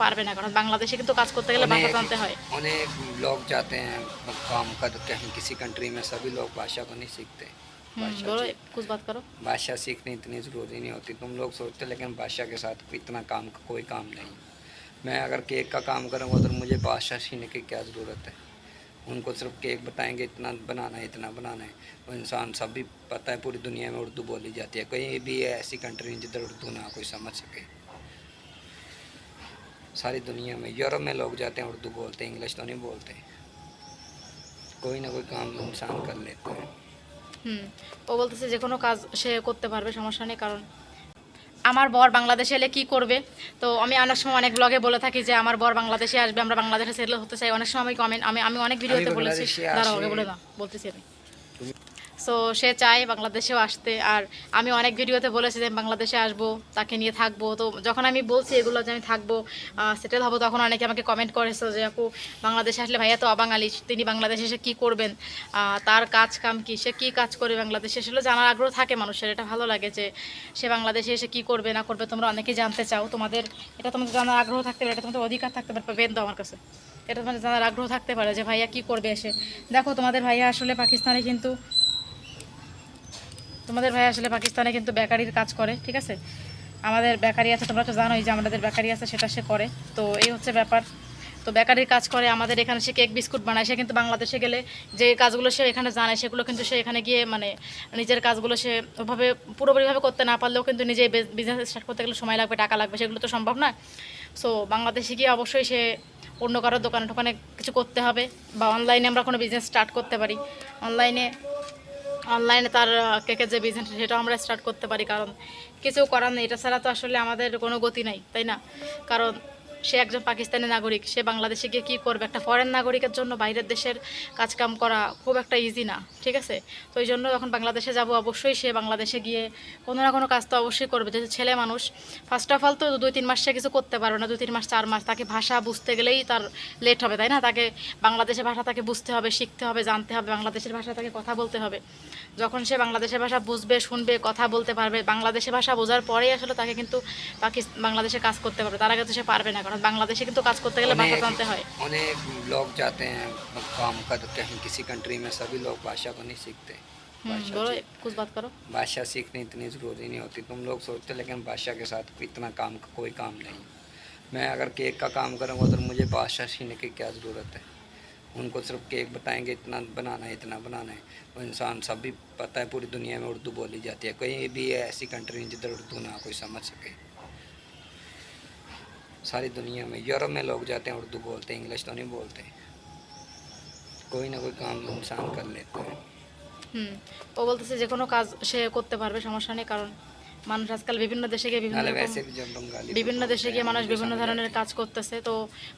পারবে না কারণ বাংলাদেশে কিন্তু কাজ করতে গেলে ভাষা অনেক- জানতে হয় अनेक लोग जाते हैं काम कर कहीं किसी कंट्री में सभी लोग भाषा को नहीं सीखते হুম, भाषा বলো सीख- कुछ बात करो भाषा सीखनी इतनी ज़रूरी नहीं होती तुम लोग सोचते लेकिन भाषा के साथ इतना काम कोई काम नहीं मैं अगर केक का काम करूँगा तो मुझे भाषा सीखने की क्या ज़रूरत है उनको सिर्फ केक बताएंगे इतना बनाना है इतना बनाना है वो इंसान सब भी पता है पूरी दुनिया में उर्दू बोली जाती है कहीं भी ऐसी कंट्री नहीं जिधर उर्दू ना कोई समझ सके सारी दुनिया में यूरोप में लोग जाते हैं उर्दू बोलते हैं इंग्लिश तो नहीं बोलते कोई ना कोई काम इंसान कर लेते हैं হুম ও বলতেছে যে কোনো কাজ সে করতে পারবে সমস্যা নেই কারণ আমার বর বাংলাদেশে এলে কি করবে তো আমি অনেক সময় অনেক ব্লগে বলে থাকি যে আমার বর বাংলাদেশে আসবে আমরা বাংলাদেশে সেটেল হতে চাই অনেক সময় আমি কমেন্ট আমি আমি অনেক ভিডিওতে বলেছি বাংলাদেশে দাঁড়াও আসি- আগে বলে না বলতেছি আমি সো সে চায় বাংলাদেশেও আসতে। আর আমি অনেক ভিডিওতে বলেছি যে বাংলাদেশে আসব, তাকে নিয়ে থাকব। তো যখন আমি বলছি এগুলো যে, আমি থাকব সেটেল হব, তখন অনেকে আমাকে কমেন্ট করেছে যে, আপু, বাংলাদেশে আসলে ভাইয়া তো অবাঙালি, তিনি বাংলাদেশে এসে কী করবেন? তার কাজ কাম কী? সে কী কাজ করে বাংলাদেশে? আসলে জানার আগ্রহ থাকে মানুষের। এটা ভালো লাগে যে, সে বাংলাদেশে এসে কী করবে, না করবে, তোমরা অনেকেই জানতে চাও। তোমাদের, এটা তোমাদের জানার আগ্রহ থাকতে পারে, এটা তোমাদের অধিকার থাকতে পারে বেদ আমার কাছে। এটা তোমাদের জানার আগ্রহ থাকতে পারে যে, ভাইয়া কী করবে এসে? দেখো, তোমাদের ভাইয়া আসলে পাকিস্তানে কিন্তু তোমাদের ভাই আসলে পাকিস্তানে কিন্তু বেকারির কাজ করে, ঠিক আছে? আমাদের বেকারি আছে, তোমরা তো জানোই যে আমাদের বেকারি আছে, সেটা সে করে। তো এই হচ্ছে ব্যাপার। তো বেকারির কাজ করে, আমাদের এখানে সে কেক বিস্কুট বানায়। সে কিন্তু বাংলাদেশে গেলে যে কাজগুলো সে এখানে জানে, সেগুলো কিন্তু সে এখানে গিয়ে মানে নিজের কাজগুলো সে ওভাবে পুরোপুরিভাবে করতে না পারলেও কিন্তু নিজে বিজনেস স্টার্ট করতে গেলে সময় লাগবে, টাকা লাগবে, সেগুলো তো সম্ভব না। সো বাংলাদেশে গিয়ে অবশ্যই সে অন্য কারোর দোকানে টোকানে কিছু করতে হবে, বা অনলাইনে আমরা কোনো বিজনেস স্টার্ট করতে পারি। অনলাইনে অনলাইনে তার কেকের যে বিজনেস সেটাও আমরা স্টার্ট করতে পারি, কারণ কিছু করার নেই। এটা ছাড়া তো আসলে আমাদের কোনো গতি নাই, তাই না? কারণ সে একজন পাকিস্তানি নাগরিক, সে বাংলাদেশে গিয়ে কী করবে? একটা ফরেন নাগরিকের জন্য বাইরের দেশের কাজকাম করা খুব একটা ইজি না, ঠিক আছে? তো এই জন্য যখন বাংলাদেশে যাব, অবশ্যই সে বাংলাদেশে গিয়ে কোনো না কোনো কাজ তো অবশ্যই করবে। যেহেতু ছেলে মানুষ ফার্স্ট অফ অল তো দুই তিন মাস সে কিছু করতে পারবে না, দুই তিন মাস, চার মাস, তাকে ভাষা বুঝতে গেলেই তার লেট হবে, তাই না? তাকে বাংলাদেশের ভাষা তাকে বুঝতে হবে, শিখতে হবে, জানতে হবে, বাংলাদেশের ভাষা তাকে কথা বলতে হবে। যখন সে বাংলাদেশের ভাষা বুঝবে, শুনবে, কথা বলতে পারবে, বাংলাদেশের ভাষা বোঝার পরেই আসলে তাকে কিন্তু পাকিস্তান বাংলাদেশে কাজ করতে পারবে। তার আগে তো সে পারবে না কারণ বাংলাদেশে কিন্তু কাজ করতে গেলে ভাষা अनेक- জানতে হয় अनेक लोग जाते हैं काम कर कहीं किसी कंट्री में सभी लोग भाषा को नहीं सीखते হুম भाषा বলো सीख- कुछ बात करो भाषा सीखनी इतनी ज़रूरी नहीं होती तुम लोग सोचते लेकिन भाषा के साथ इतना काम कोई काम नहीं मैं अगर केक का काम करूँगा तो मुझे भाषा सीखने की क्या ज़रूरत है उनको सिर्फ केक बताएंगे इतना बनाना है इतना बनाना है वो इंसान सब भी पता है पूरी दुनिया में उर्दू बोली जाती है कहीं भी ऐसी कंट्री नहीं जिधर उर्दू ना कोई समझ सके सारी दुनिया में यूरोप में लोग जाते हैं उर्दू बोलते हैं इंग्लिश तो नहीं बोलते कोई ना कोई काम इंसान कर लेते हैं হুম ও বলতেছে যে কোনো কাজ সে করতে পারবে সমস্যা নেই কারণ মানুষ আজকাল বিভিন্ন দেশে গিয়ে বিভিন্ন বিভিন্ন দেশে গিয়ে মানুষ বিভিন্ন ধরনের কাজ করতেছে। তো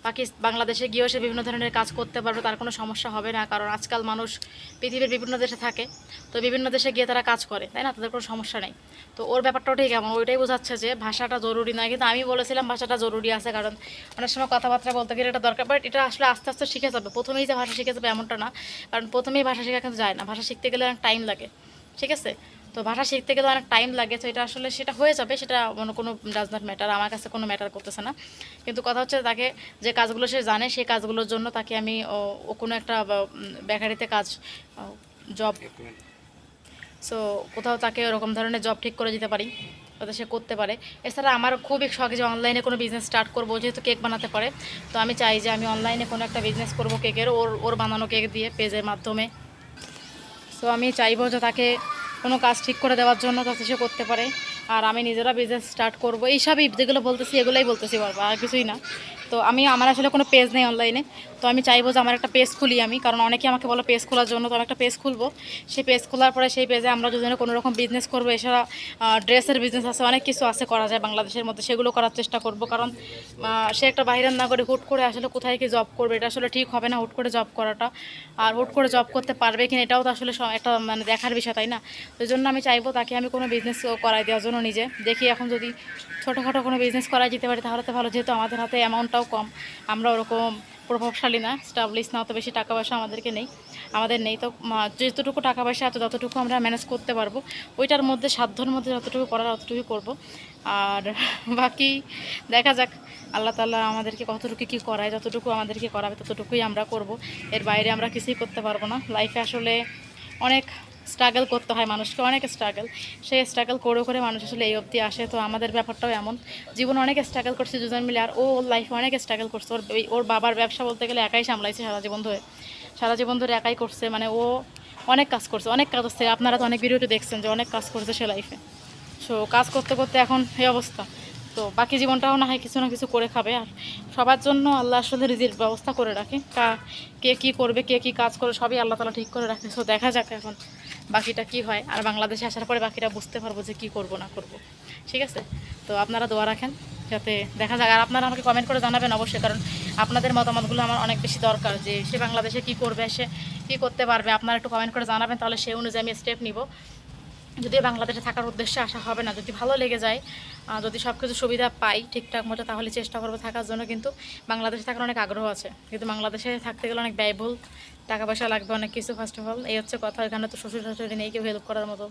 পাকিস্তান বাংলাদেশে গিয়েও সে বিভিন্ন ধরনের কাজ করতে পারবে তার কোনো সমস্যা হবে না। কারণ আজকাল মানুষ পৃথিবীর বিভিন্ন দেশে থাকে তো বিভিন্ন দেশে গিয়ে তারা কাজ করে তাই না? তাদের কোনো সমস্যা নেই। তো ওর ব্যাপারটাও ঠিক এমন ওইটাই বোঝাচ্ছে যে ভাষাটা জরুরি নয়। কিন্তু আমি বলেছিলাম ভাষাটা জরুরি আছে কারণ অনেক সময় কথাবার্তা বলতে গেলে এটা দরকার বাট এটা আসলে আস্তে আস্তে শিখে যাবে। প্রথমেই যে ভাষা শিখে যাবে এমনটা না কারণ প্রথমেই ভাষা শেখা কিন্তু যায় না। ভাষা শিখতে গেলে অনেক টাইম লাগে ঠিক আছে? তো ভাষা শিখতে গেলে অনেক টাইম লাগে তো এটা আসলে সেটা হয়ে যাবে সেটা অন্য কোনো ডাজ নট ম্যাটার আমার কাছে কোনো ম্যাটার করতেছে না। কিন্তু কথা হচ্ছে তাকে যে কাজগুলো সে জানে সেই কাজগুলোর জন্য তাকে আমি ও কোনো একটা বেকারিতে কাজ জব সো কোথাও তাকে ওরকম ধরনের জব ঠিক করে দিতে পারি তাতে সে করতে পারে। এছাড়া আমার খুবই শখ যে অনলাইনে কোনো বিজনেস স্টার্ট করব যেহেতু কেক বানাতে পারে। তো আমি চাই যে আমি অনলাইনে কোনো একটা বিজনেস করব কেকের ওর ওর বানানো কেক দিয়ে পেজের মাধ্যমে। তো আমি চাইব যে তাকে কোনো কাজ ঠিক করে দেওয়ার জন্য সে করতে পারে। আর আমি নিজেরা বিজনেস স্টার্ট করব। এইসবই যেগুলো বলতেছি, এগুলোই বলতেছি বারবার, আর কিছুই না। তো আমি, আমার আসলে কোনো পেজ নেই অনলাইনে তো আমি চাইব যে আমার একটা পেজ খুলি আমি, কারণ অনেকে আমাকে বলো পেজ খোলার জন্য, তো আমি একটা পেজ খুলবো। সেই পেজ খোলার পরে সেই পেজে আমরা দুজনে কোনো রকম বিজনেস করব, এছাড়া ড্রেসের বিজনেস আছে, অনেক কিছু আছে করা যায় বাংলাদেশের মধ্যে, সেগুলো করার চেষ্টা করব, কারণ সে একটা বাইরের নাগরিক হুট করে আসলে কোথায় কি জব করবে, এটা আসলে ঠিক হবে না হুট করে জব করাটা। আর হুট করে জব করতে পারবে কিনা, এটাও তো আসলে একটা মানে দেখার বিষয়, তাই না? তো জন্য আমি চাইব তাকে আমি কোনো বিজনেস করাই দেওয়ার জন্য নিজে। দেখি এখন যদি ছোটোখাটো কোনো বিজনেস করা যেতে পারে, তাহলে তো ভালো, যেহেতু আমাদের হাতে অ্যামাউন্টটাও কম, আমরা ওরকম প্রভাবশালী না স্টাবলিশ না, অত বেশি টাকা পয়সা আমাদেরকে নেই। আমাদের নেই তো যতটুকু টাকা পয়সা আছে, ততটুকু আমরা ম্যানেজ করতে পারব। ওইটার মধ্যে, সাধ্যর মধ্যে যতটুকু করার ততটুকু করব। আর বাকি, দেখা যাক। আল্লাহ তাল্লাহ আমাদেরকে কতটুকু কী করায়, যতটুকু আমাদেরকে করাবে, ততটুকুই আমরা করব। এর বাইরে আমরা কিছুই করতে পারব না। লাইফে আসলে অনেক স্ট্রাগল করতে হয় মানুষকে, অনেক স্ট্রাগল সেই স্ট্রাগল করে করে মানুষ আসলে এই অবধি আসে। তো আমাদের ব্যাপারটাও এমন। জীবন অনেক স্ট্রাগল করছে দুজন মিলে, আর ও ওর লাইফে অনেক স্ট্রাগল করছে। ওর ওর বাবার ব্যবসা বলতে গেলে একাই সামলাইছে সারা জীবন ধরে। সারা জীবন ধরে একাই করছে। মানে ও অনেক কাজ করছে, অনেক কাজ হচ্ছে আপনারা তো অনেক ভিডিওতে দেখছেন যে অনেক কাজ করছে সে লাইফে সো কাজ করতে করতে এখন এই অবস্থা। তো বাকি জীবনটাও না হয় কিছু না কিছু করে খাবে। আর সবার জন্য আল্লাহ আসলে রিজির ব্যবস্থা করে রাখে। কা, কে কী করবে, কে কী কাজ করে, সবই আল্লাহ তালা ঠিক করে রাখে। সো দেখা যাক এখন। বাকিটা কি হয়? আর বাংলাদেশে আসার পরে বাকিটা বুঝতে পারব যে কি করব, না করব। ঠিক আছে? তো আপনারা দোয়া রাখেন যাতে দেখা যাক। আর আপনারা আমাকে কমেন্ট করে জানাবেন অবশ্যই, কারণ আপনাদের মতামতগুলো আমার অনেক বেশি দরকার যে সে বাংলাদেশে কি করবে, সে কী করতে পারবে। আপনারা একটু কমেন্ট করে জানাবেন, তাহলে সেই অনুযায়ী আমি স্টেপ নিব। যদি বাংলাদেশে থাকার উদ্দেশ্যে আসা হবে না, যদি ভালো লেগে যায় যদি সব কিছু সুবিধা পাই ঠিকঠাক মতো, তাহলে চেষ্টা করব থাকার জন্য। কিন্তু বাংলাদেশে থাকার অনেক আগ্রহ আছে। কিন্তু বাংলাদেশে থাকতে গেলে অনেক ব্যয়বহুল। টাকা পয়সা লাগবে অনেক কিছু ফার্স্ট অফ অল এই হচ্ছে কথা এখানে তো শ্বশুর শাশুড়ি নেই কেউ হেল্প করার মতো।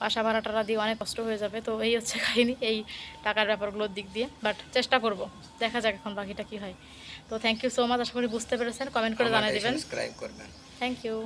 বাসা ভাড়া টাড়া দিয়ে অনেক কষ্ট হয়ে যাবে তো এই হচ্ছে কাহিনি এই টাকার ব্যাপারগুলোর দিক দিয়ে। বাট চেষ্টা করব দেখা যাক এখন বাকিটা কি হয়। তো থ্যাংক ইউ সো মাচ আশা করি বুঝতে পেরেছেন। কমেন্ট করে জানিয়ে দেবেন। Thank you